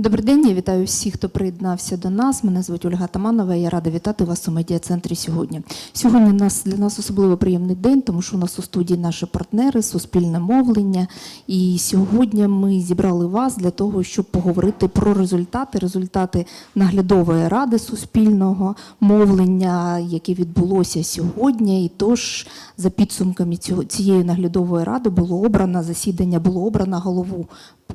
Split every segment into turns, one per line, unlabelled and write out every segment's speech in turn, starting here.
Добрий день, я вітаю всіх, хто приєднався до нас. Мене звуть Ольга Таманова. Я рада вітати вас у медіа-центрі сьогодні. Сьогодні нас для нас особливо приємний день, тому що у нас у студії наші партнери, суспільне мовлення. І сьогодні ми зібрали вас для того, щоб поговорити про результати, результати наглядової ради суспільного мовлення, яке відбулося сьогодні. І тож, за підсумками цієї наглядової ради, було обрано засідання, було обрано голову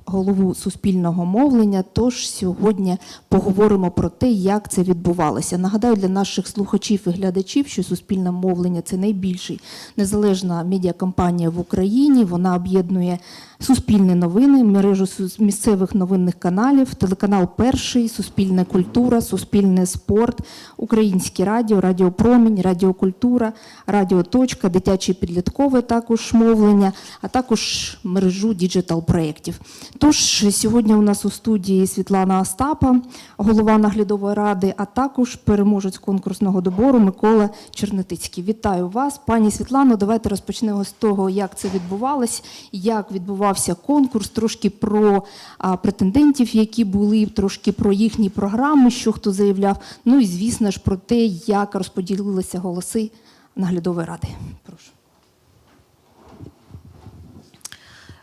голову суспільного мовлення. Тож сьогодні поговоримо про те, як це відбувалося. Нагадаю для наших слухачів і глядачів, що суспільне мовлення це найбільший незалежна медіакомпанія в Україні. Вона об'єднує суспільні новини, мережу місцевих новинних каналів, телеканал Перший, Суспільна культура, Суспільне спорт, Українське радіо, Радіо Промінь, Радіокультура, Радіо Точка, дитяче і підліткове також мовлення, а також мережу діджитал-проєктів. Тож сьогодні у нас у студії Світлана Остапа, голова наглядової ради, а також переможець конкурсного добору Микола Чернетицький. Вітаю вас, пані Світлано. Давайте розпочнемо з того, як це відбувалось, як відбувався конкурс, трошки про а, претендентів, які були, трошки про їхні програми, що хто заявляв. Ну і звісно ж про те, як розподілилися голоси наглядової ради. Прошу.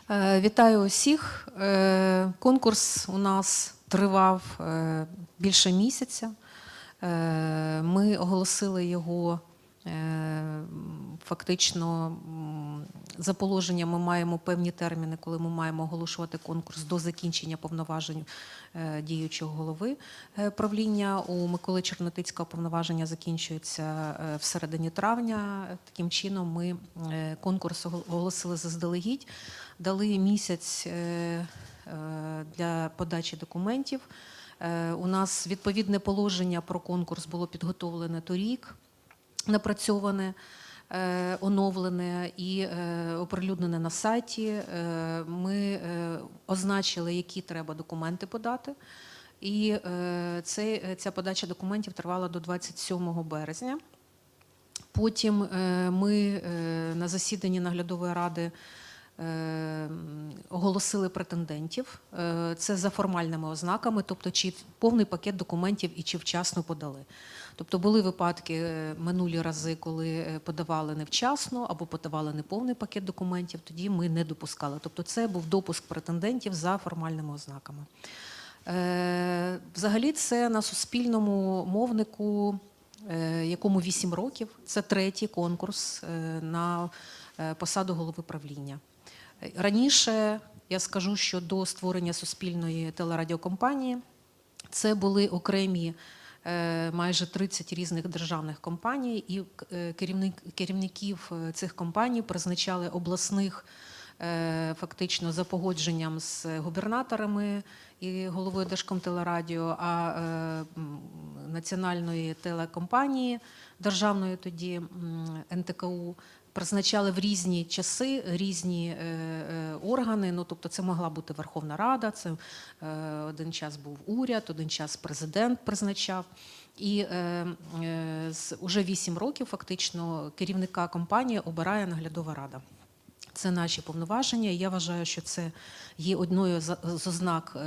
Е, Вітаю усіх. Е, Конкурс у нас тривав е, більше місяця. Е, Ми оголосили його е, фактично за положенням. Ми маємо певні терміни, коли ми маємо оголошувати конкурс до закінчення повноважень е, діючого голови е, правління. У Миколи Чернотицького повноваження закінчується е, в середині травня. Таким чином, ми е, конкурс оголосили заздалегідь, дали місяць е, е, для подачі документів. Е, У нас відповідне положення про конкурс було підготовлене торік, напрацьоване, оновлене і оприлюднене на сайті. Ми означили, які треба документи подати. І ця подача документів тривала до 27 березня. Потім ми на засіданні наглядової ради оголосили претендентів. Е, Це за формальними ознаками, тобто чи повний пакет документів і чи вчасно подали. Тобто були випадки е, минулі рази, коли е, подавали невчасно або подавали неповний пакет документів, тоді ми не допускали. Тобто це був допуск претендентів за формальними ознаками. Взагалі, це на суспільному мовнику, якому 8 років. Це третій конкурс на посаду голови правління. Раніше я скажу, що до створення суспільної телерадіокомпанії це були окремі е, майже 30 різних державних компаній, і е, керівник, керівників е, цих компаній призначали обласних фактично за погодженням з губернаторами і головою Держкомтелерадіо, а національної телекомпанії державної тоді НТКУ. Призначали в різні часи різні е, е, органи. Ну, тобто, це могла бути Верховна Рада, це е, один час був уряд, один час президент призначав. І е, е, уже 8 років фактично керівника компанії обирає наглядова рада. Це наші повноваження. і Я вважаю, що це є одною з ознак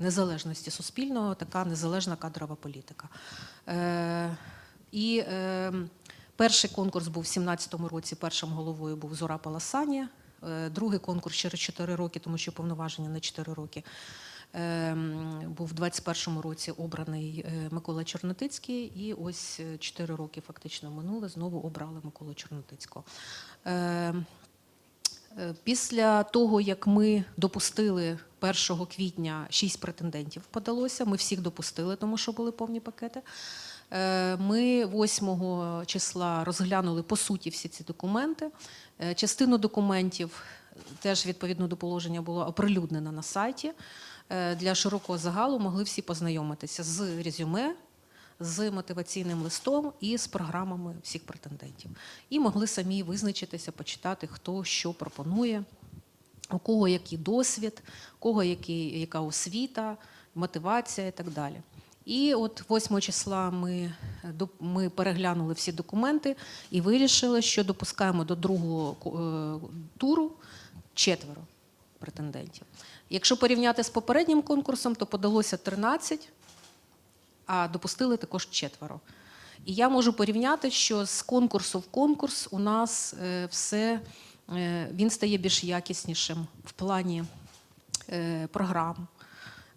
незалежності суспільного, така незалежна кадрова політика. І перший конкурс був в 2017 році. Першим головою був Зора Паласані. Е, Другий конкурс через 4 роки, тому що повноваження на 4 роки. е, Був в 21-му році обраний е, Микола Чорнотицький, і ось 4 роки фактично минуле. Знову обрали Миколу Чорнотицького. Е, Е, Після того, як ми допустили 1 квітня 6 претендентів подалося, ми всіх допустили, тому що були повні пакети. Е, Ми 8 числа розглянули по суті всі ці документи. Е, Частину документів теж відповідно до положення було оприлюднено на сайті. Е, Для широкого загалу могли всі познайомитися з резюме, з мотиваційним листом і з програмами всіх претендентів. І могли самі визначитися, почитати, хто що пропонує, у кого який досвід, у кого який, яка освіта, мотивація і так далі. І от 8 числа ми, е, ми переглянули всі документи і вирішили, що допускаємо до другого е, туру четверо претендентів. Якщо порівняти з попереднім конкурсом, то подалося 13, а допустили також четверо. І я можу порівняти, що з конкурсу в конкурс у нас е, все він стає більш якіснішим в плані програм.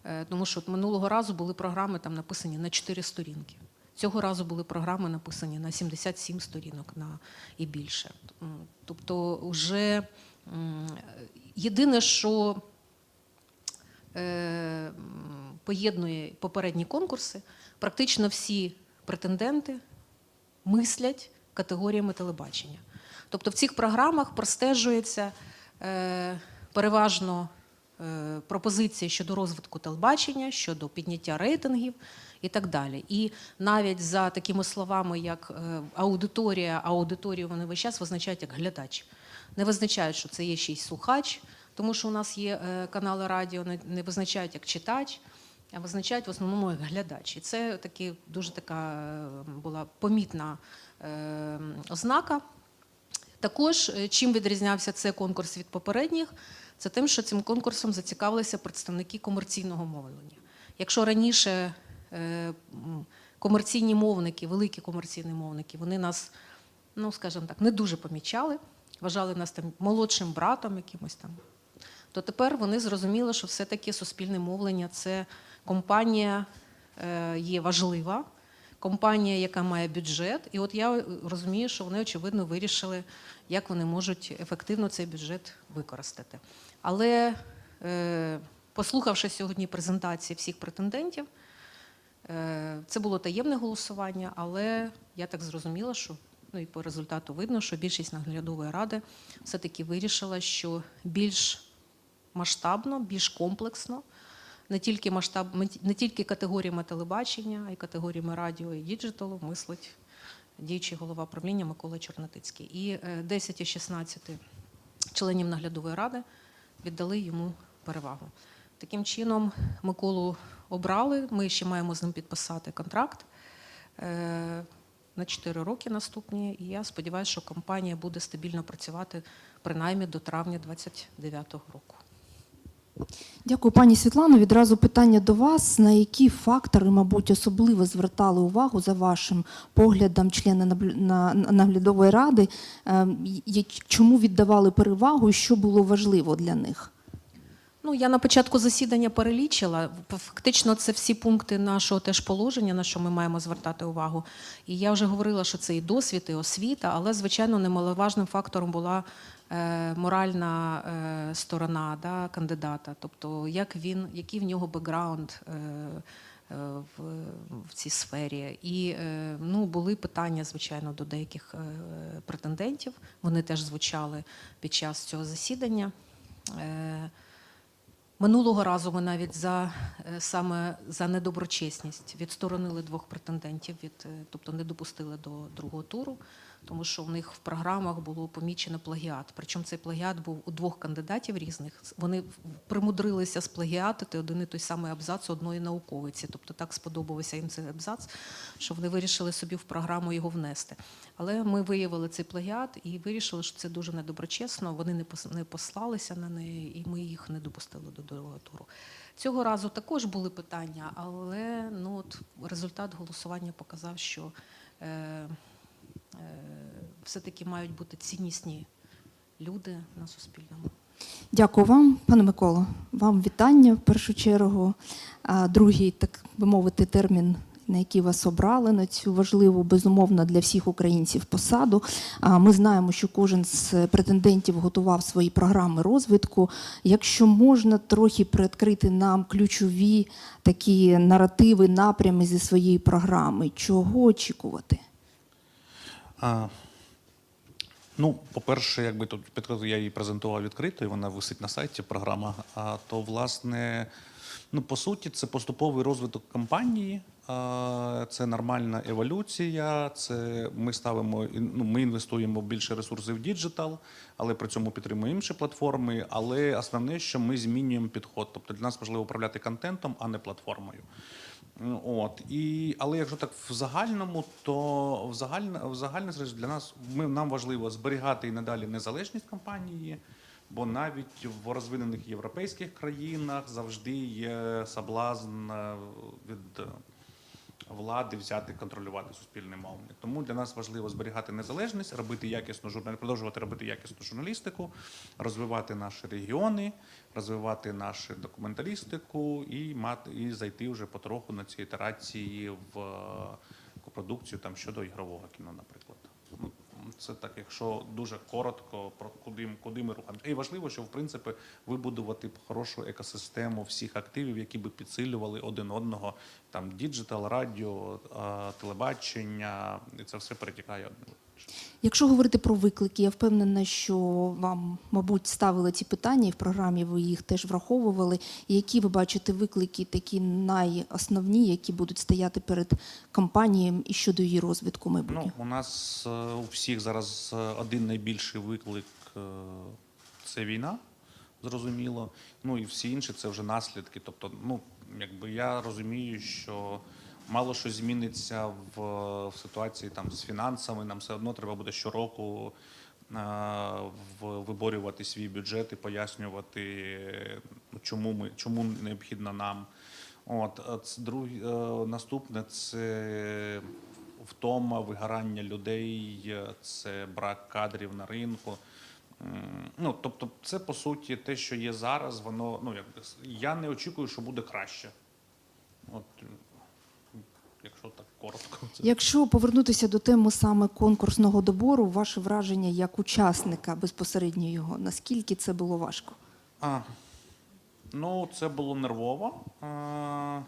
Е, Тому що от минулого разу були програми там написані на 4 сторінки. Цього разу були програми написані на 77 сторінок на, і більше. Тобто, вже єдине, що е, поєднує попередні конкурси, практично всі претенденти мислять категоріями телебачення. Тобто в цих програмах простежується е, переважно пропозиції щодо розвитку телебачення, щодо підняття рейтингів і так далі. І навіть за такими словами, як е, аудиторія, аудиторію вони весь час визначають як глядач. Не визначають, що це є ще й слухач, тому що у нас є е, канали радіо, не- визначають як читач, а визначають в основному як глядач. І це таки дуже така е, була помітна е, ознака. Також е, чим відрізнявся цей конкурс від попередніх, це тим, що цим конкурсом зацікавилися представники комерційного мовлення. Якщо раніше е, комерційні мовники, великі комерційні мовники, вони нас, ну скажімо так, не дуже помічали, вважали нас там молодшим братом якимось там, то тепер вони зрозуміли, що все-таки суспільне мовлення це компанія е, є важлива, компанія, яка має бюджет. І от я розумію, що вони очевидно вирішили, як вони можуть ефективно цей бюджет використати. Але е, послухавши сьогодні презентації всіх претендентів, е, це було таємне голосування, але я так зрозуміла, що ну і по результату видно, що більшість наглядової ради все-таки вирішила, що більш масштабно, більш комплексно, не тільки масштаб, не тільки категоріями телебачення, а й категоріями радіо і діджиталу мислить діючий голова правління Микола Чорнотицький. І е, 10 із 16 членів наглядової ради віддали йому перевагу. Таким чином, Миколу обрали. Ми ще маємо з ним підписати контракт е, на 4 роки наступні. І я сподіваюся, що компанія буде стабільно працювати принаймні до травня 2029 року.
Дякую, пані Світлано. Відразу питання до вас: на які фактори, мабуть, особливо звертали увагу за вашим поглядом члени наглядової ради? Ем, Чому віддавали перевагу і що було важливо для них?
Ну, я на початку засідання перелічила. Фактично, це всі пункти нашого теж положення, на що ми маємо звертати увагу. І я вже говорила, що це і досвід, і освіта, але, звичайно, немаловажним фактором була моральна е, сторона да, кандидата. Тобто, як він, який в нього бекграунд. Е, е, в, в цій сфері. І е, ну, були питання, звичайно, до деяких е, претендентів. Вони теж звучали під час цього засідання. Е, Минулого разу ми навіть за е, саме за недоброчесність відсторонили двох претендентів від, е, тобто не допустили до другого туру, тому що в них в програмах було помічено плагіат. Причому цей плагіат був у двох кандидатів різних. Вони примудрилися сплагіатити один і той самий абзац одної науковиці. Тобто так сподобався їм цей абзац, що вони вирішили собі в програму його внести. Але ми виявили цей плагіат і вирішили, що це дуже недоброчесно. Вони не пос- послалися на неї, і ми їх не допустили до другого туру. Цього разу також були питання, але ну от результат голосування показав, що е, все-таки мають бути ціннісні люди на Суспільному.
Дякую вам, пане Миколо. Вам вітання в першу чергу. Другий, так би мовити, термін, на який вас обрали на цю важливу, безумовно, для всіх українців посаду. Ми знаємо, що кожен з претендентів готував свої програми розвитку. Якщо можна трохи приоткрити нам ключові такі наративи, напрями зі своєї програми, чого очікувати?
А, ну, по-перше, якби тут підказую, я її презентував відкрито, і вона висить на сайті програма. А то, власне, ну, по суті, це поступовий розвиток компанії, а, це нормальна еволюція. Це ми ставимо ну, ми інвестуємо більше ресурсів в діджитал, але при цьому підтримуємо інші платформи. Але основне, що ми змінюємо підход. Тобто для нас важливо управляти контентом, а не платформою. От і але якщо так в загальному, то в загальне в загальне для нас ми нам важливо зберігати і надалі незалежність компанії. Бо навіть в розвинених європейських країнах завжди є соблазн е, від влади взяти контролювати суспільне мовлення. Тому для нас важливо зберігати незалежність, робити якісну журнал, продовжувати робити якісну журналістику, розвивати наші регіони, розвивати нашу документалістику і мати і зайти вже потроху на ці ітерації в е, продукцію там щодо ігрового кіно, наприклад. Це так, якщо дуже коротко про куди, куди ми рухаємося. І важливо, що в принципі вибудувати хорошу екосистему всіх активів, які би підсилювали один одного. Там діджитал, радіо, телебачення, і це все перетікає одне.
Якщо говорити про виклики, я впевнена, що вам, мабуть, ставили ці питання і в програмі ви їх теж враховували. Які ви бачите виклики, такі найосновні, які будуть стояти перед компанією і щодо її розвитку майбутнього?
Ну, у нас е, у всіх зараз е, один найбільший виклик е, це війна, зрозуміло. Ну і всі інші це вже наслідки. Тобто, ну якби я розумію, що мало що зміниться в, в ситуації там з фінансами. Нам все одно треба буде щороку. е, Виборювати свій бюджет і пояснювати, ну, чому ми чому необхідно нам. От а це друге, наступне це втома, вигорання людей, це брак кадрів на ринку. Ну, тобто, це по суті те, що є зараз, воно ну як я не очікую, що буде краще. От е, якщо так коротко, це
Якщо повернутися до теми саме конкурсного добору, ваше враження як учасника безпосередньо його, наскільки це було важко?
А, ну, це було нервово. А,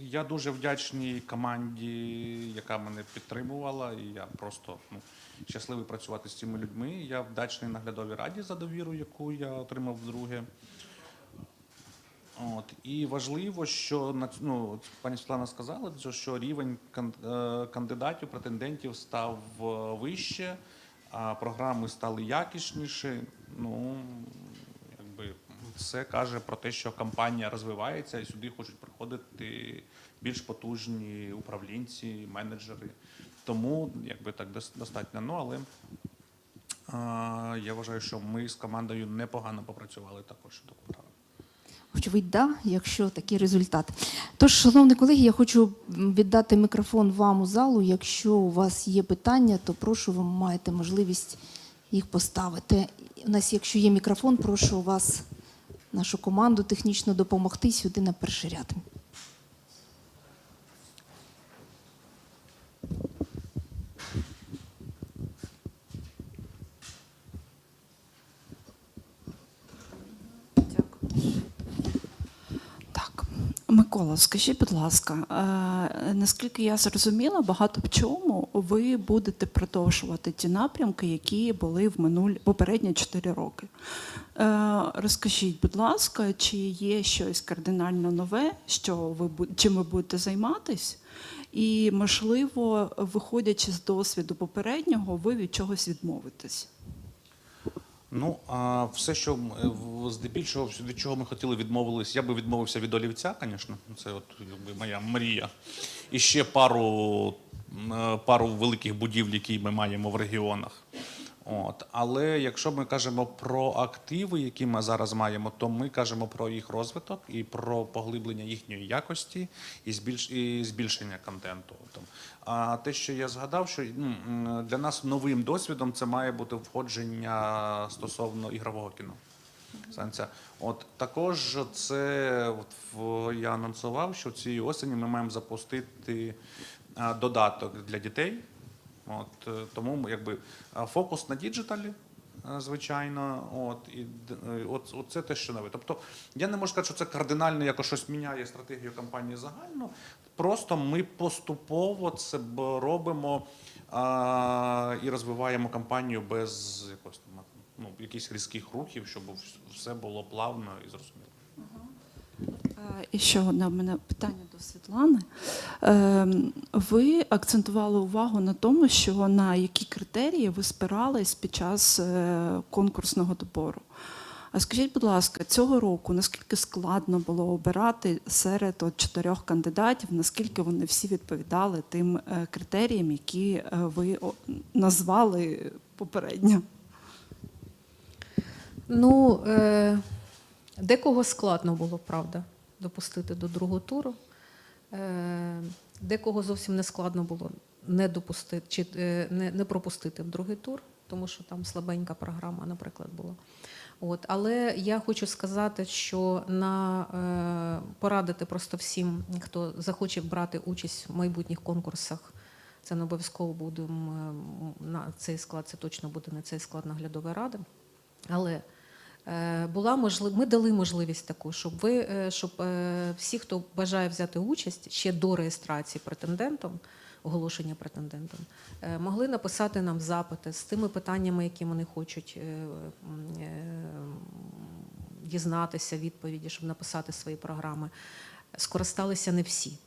я дуже вдячний команді, яка мене підтримувала, і я просто ну, щасливий працювати з цими людьми. Я вдячний наглядовій раді за довіру, яку я отримав вдруге. От і важливо, що на ну, пані Світлана сказала, що- рівень е, кандидатів, претендентів став е, вище, а програми стали якісніші. Ну якби це каже про те, що компанія розвивається, і сюди хочуть приходити більш потужні управлінці, менеджери. Тому якби так дос- достатньо. Ну але е, я вважаю, що ми з командою непогано попрацювали також до.
Очевидь, да, якщо такий результат. Тож, шановні колеги, я хочу віддати мікрофон вам у залу. Якщо у вас є питання, то прошу, ви маєте можливість їх поставити. У нас, якщо є мікрофон, прошу вас, нашу команду технічно допомогти сюди на перший ряд.
Так, Микола, скажіть, будь ласка, е, наскільки я зрозуміла, багато в чому ви будете продовжувати ті напрямки, які були в минулі попередні 4 роки. Е, Розкажіть, будь ласка, чи є щось кардинально нове, що ви чим ви будете займатись? І, можливо, виходячи з досвіду попереднього, ви від чогось відмовитесь?
Ну, а все, що е, здебільшого, від чого ми хотіли відмовились, я би відмовився від олівця, звісно. Це от моя мрія. І ще пару, е, пару великих будівель, які ми маємо в регіонах. От. Але якщо ми кажемо про активи, які ми зараз маємо, то ми кажемо про їх розвиток і про поглиблення їхньої якості і, збільш... і збільшення контенту. Там. А те, що я згадав, що ну, для нас новим досвідом це має бути входження стосовно ігрового кіно. От також це от, я анонсував, що цієї осені ми маємо запустити додаток для дітей. От, е, тому якби фокус на діджиталі, звичайно. От, і е, от, от це те, що нове. Тобто я не можу сказати, що це кардинально якось щось міняє стратегію компанії загально. Просто ми поступово це робимо а, і розвиваємо компанію без якось там, ну, якихось різких рухів, щоб все було плавно і зрозуміло.
Е, І ще одне в мене питання до Світлани. Ем, Ви акцентували увагу на тому, що на які критерії ви спирались під час е, конкурсного добору. А скажіть, будь ласка, цього року наскільки складно було обирати серед от чотирьох кандидатів, наскільки вони всі відповідали тим е, критеріям, які ви назвали попередньо?
Ну, декого складно було, правда, допустити до другого туру. Е, декого зовсім не складно було не допустити чи е, не, не пропустити в другий тур, тому що там слабенька програма, наприклад, була. От, але я хочу сказати, що на е, порадити просто всім, хто захоче брати участь в майбутніх конкурсах. Це не обов'язково буде на цей склад, це точно буде не цей склад наглядової ради. Але е, була можлив... ми дали можливість таку, щоб ви, е, щоб е, всі, хто бажає взяти участь ще до реєстрації претендентом, оголошення претендентом, е, могли написати нам запити з тими питаннями, які вони хочуть е, е, дізнатися, відповіді, щоб написати свої програми. Скористалися не всі.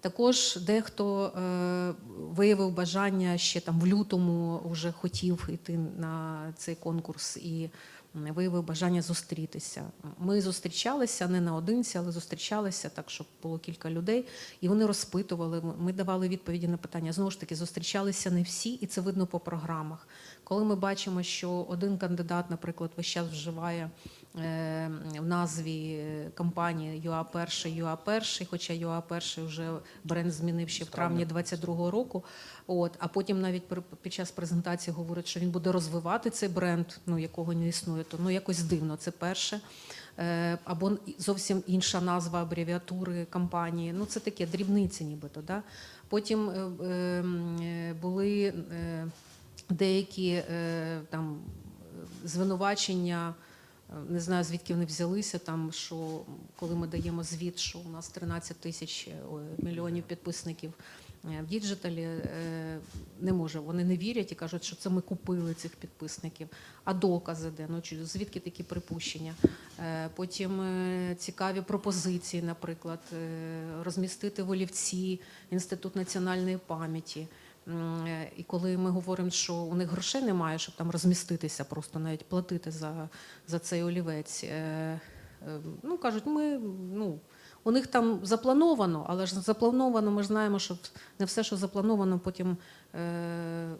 Також дехто е, виявив бажання ще там в лютому вже хотів йти на цей конкурс і виявив бажання зустрітися. Ми зустрічалися не наодинці, але зустрічалися так, щоб було кілька людей, і вони розпитували. Ми давали відповіді на питання. Знову ж таки, зустрічалися не всі, і це видно по програмах. Коли ми бачимо, що один кандидат, наприклад, весь час вживає е, в назві е, компанії ЮА перший, ЮА перший, хоча ЮА перший вже бренд змінив ще в травні 22-го року. От, а потім навіть під час презентації говорить, що він буде розвивати цей бренд, ну якого не існує, то ну якось дивно. Це перше. Е, Або зовсім інша назва абревіатури компанії. Ну це таке дрібниці, нібито. Да? Потім е, е, були е, деякі е, там звинувачення. е, Не знаю, звідки вони взялися, там, що коли ми даємо звіт, що у нас 13 тисяч е, мільйонів підписників в діджиталі, не може. Вони не вірять і кажуть, що це ми купили цих підписників. А докази де? Ну, звідки такі припущення? Потім цікаві пропозиції, наприклад, розмістити в Олівці Інститут національної пам'яті. Е, І коли ми говоримо, що у них грошей немає, щоб там розміститися, просто навіть платити за, за цей олівець. е, е, Ну, кажуть, ми ну, у них там заплановано, але ж заплановано, ми знаємо, що не все, що заплановано, потім е,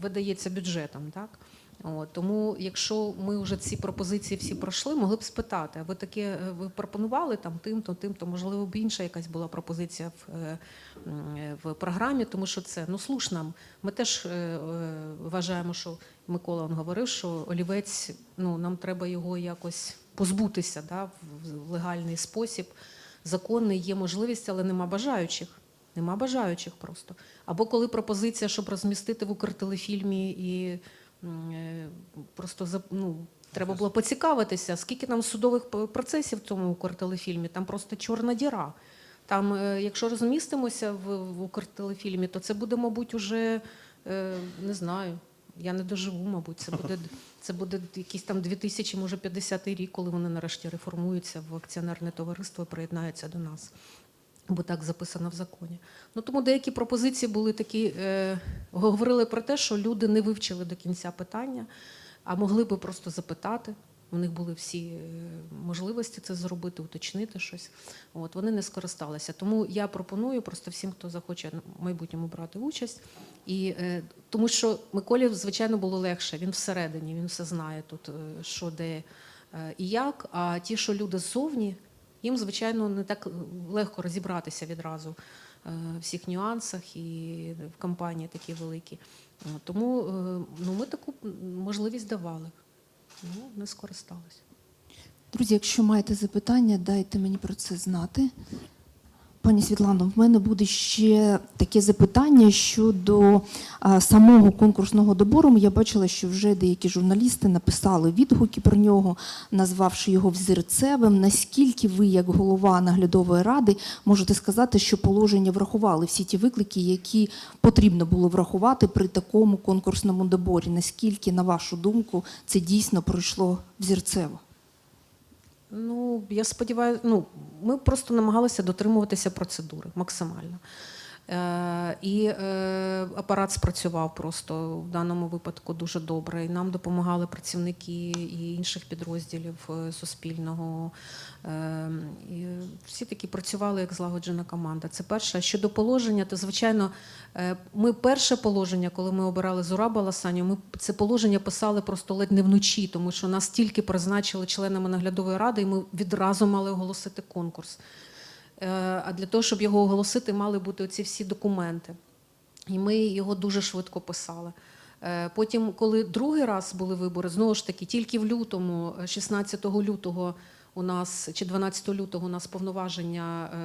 видається бюджетом. Так? От, тому, якщо ми вже ці пропозиції всі пройшли, могли б спитати, а ви таке е, ви пропонували там тим-то, тим-то, можливо, б інша якась була пропозиція в, е, в програмі, тому що це ну слушно. Ми теж е, вважаємо, що Микола он говорив, що олівець, ну нам треба його якось позбутися да, в, легальний спосіб. Законний є можливість, але нема бажаючих. Нема бажаючих просто. Або коли пропозиція, щоб розмістити в Укртелефільмі і просто за- ну, треба було поцікавитися, скільки там судових процесів в цьому Укртелефільмі, там просто чорна діра. Там, е, якщо розмістимося в, в Укртелефільмі, то це буде, мабуть, уже е, не знаю. Я не доживу, мабуть, це буде це буде якийсь там 2000, може 50 рік, коли вони нарешті реформуються в акціонерне товариство і приєднаються до нас. Бо так записано в законі. Ну тому деякі пропозиції були такі, е, говорили про те, що люди не вивчили до кінця питання, а могли би просто запитати. У них були всі е, можливості це зробити, уточнити щось. От вони не скористалися. Тому я пропоную просто всім, хто захоче в майбутньому брати участь. І е, тому що Миколі, звичайно, було легше. Він всередині, він все знає тут, е, що де е, і як. А ті, що люди ззовні, їм, звичайно, не так легко розібратися відразу е, в всіх нюансах і в компанії такі великі. Тому е, ну, ми таку можливість давали. Ну, не скористалися.
Друзі, якщо маєте запитання, дайте мені про це знати. Пані Світлано, в мене буде ще таке запитання щодо а, самого конкурсного добору. Я бачила, що вже деякі журналісти написали відгуки про нього, назвавши його взірцевим. Наскільки ви, як голова наглядової ради, можете сказати, що положення врахували всі ті виклики, які потрібно було врахувати при такому конкурсному доборі? Наскільки, на вашу думку, це дійсно пройшло взірцево?
Ну, я сподіваюся, ну, ми просто намагалися дотримуватися процедури максимально. Е, І е, апарат спрацював просто в даному випадку дуже добре. І нам допомагали працівники і інших підрозділів е, Суспільного. І всі таки працювали як злагоджена команда. Це перше. Щодо положення, то звичайно, ми перше положення, коли ми обирали Зураба Ласаню, ми це положення писали просто ледь не вночі, тому що нас тільки призначили членами наглядової ради, і ми відразу мали оголосити конкурс. Е, А для того, щоб його оголосити, мали бути оці всі документи. І ми його дуже швидко писали. Е, Потім, коли другий раз були вибори, знову ж таки, тільки в лютому, е, 16 лютого у нас чи 12 лютого у нас повноваження е,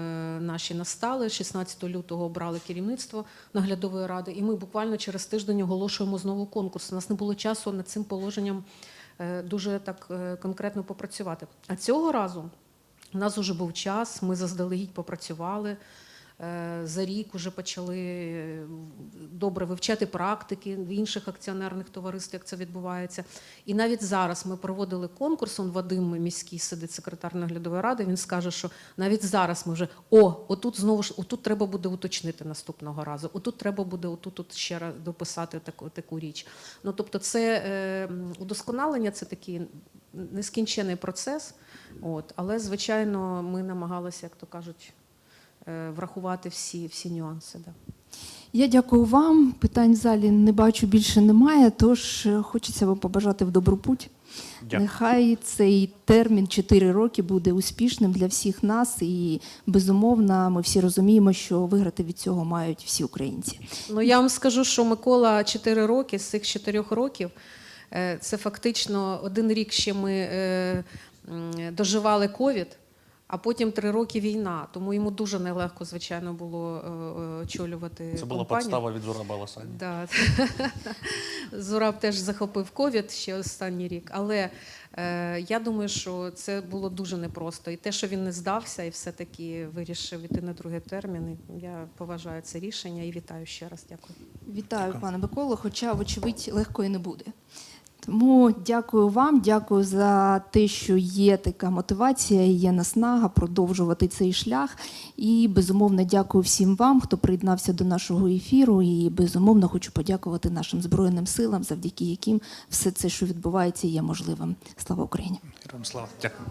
наші настали. 16 лютого обрали керівництво наглядової ради, і ми буквально через тиждень оголошуємо знову конкурс. У нас не було часу над цим положенням е, дуже так е, конкретно попрацювати. А цього разу у нас вже був час, ми заздалегідь попрацювали. Е, За рік вже почали е, добре вивчати практики в інших акціонерних товариств, як це відбувається. І навіть зараз ми проводили конкурс. Он Вадим міський сидить секретар наглядової ради. Він скаже, що навіть зараз ми вже о, отут знову ж отут треба буде уточнити наступного разу. Отут треба буде отут от ще раз дописати таку таку річ. Ну тобто, це е, удосконалення, це такий нескінчений процес. От, але звичайно, ми намагалися, як то кажуть, е, врахувати всі, всі нюанси. Да.
Я дякую вам. Питань в залі не бачу більше немає, тож е, хочеться вам побажати в добру путь.
Дякую.
Нехай цей термін 4 роки буде успішним для всіх нас, і безумовно, ми всі розуміємо, що виграти від цього мають всі українці.
Ну я вам скажу, що Микола 4 роки з цих 4 років е, це фактично один рік ще ми доживали ковід, а потім три роки війна. Тому йому дуже нелегко, звичайно, було е, е, очолювати
Це була
компанію.
подстава від Зураба Ласані.
Да. Зураб теж захопив ковід ще останній рік. Але е, я думаю, що це було дуже непросто. І те, що він не здався і все-таки вирішив іти на другий термін. Я поважаю це рішення і вітаю ще раз. Дякую.
Вітаю, пане Миколо, хоча, вочевидь, легко і не буде. Тому дякую вам, дякую за те, що є така мотивація, є наснага продовжувати цей шлях. І безумовно дякую всім вам, хто приєднався до нашого ефіру. І безумовно хочу подякувати нашим збройним силам, завдяки яким все це, що відбувається, є можливим. Слава Україні!
Героям слава. Дякую.